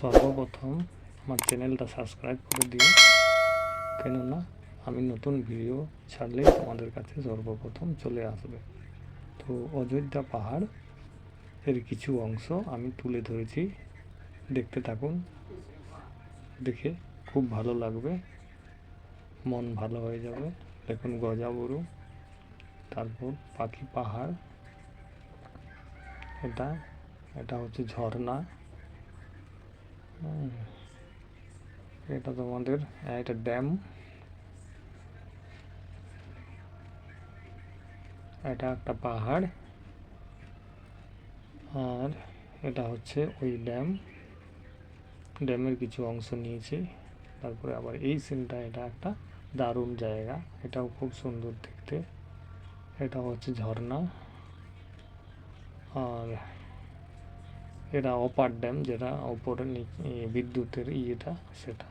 সর্বপ্রথম আমার চ্যানেলটা সাবস্ক্রাইব করে দিও। কেননা আমি নতুন ভিডিও ছাড়লেই তোমাদের কাছে সর্বপ্রথম চলে আসবে। তো অযোধ্যা পাহাড় এর কিছু অংশ আমি তুলে ধরেছি। দেখতে থাকুন। দেখে খুব ভালো লাগবে। মন ভালো হয়ে যাবে। দেখুন গজাবরু। তারপর পাখি পাহাড়। এটা এটা হচ্ছে ঝর্ণা। এটা তোমাদের একটা ড্যাম। এটা একটা পাহাড়। আর এটা হচ্ছে ওই ড্যাম। ড্যামের কিছু অংশ নিয়েছি। তারপরে আবার এই সিনটা এটা একটা দারুণ জায়গা। এটাও খুব সুন্দর দেখতে। এটা হচ্ছে ঝর্ণা। আর এটা অপার ড্যাম যেটা ওপরে নি- বিদ্যুতের ইয়েটা সেটা।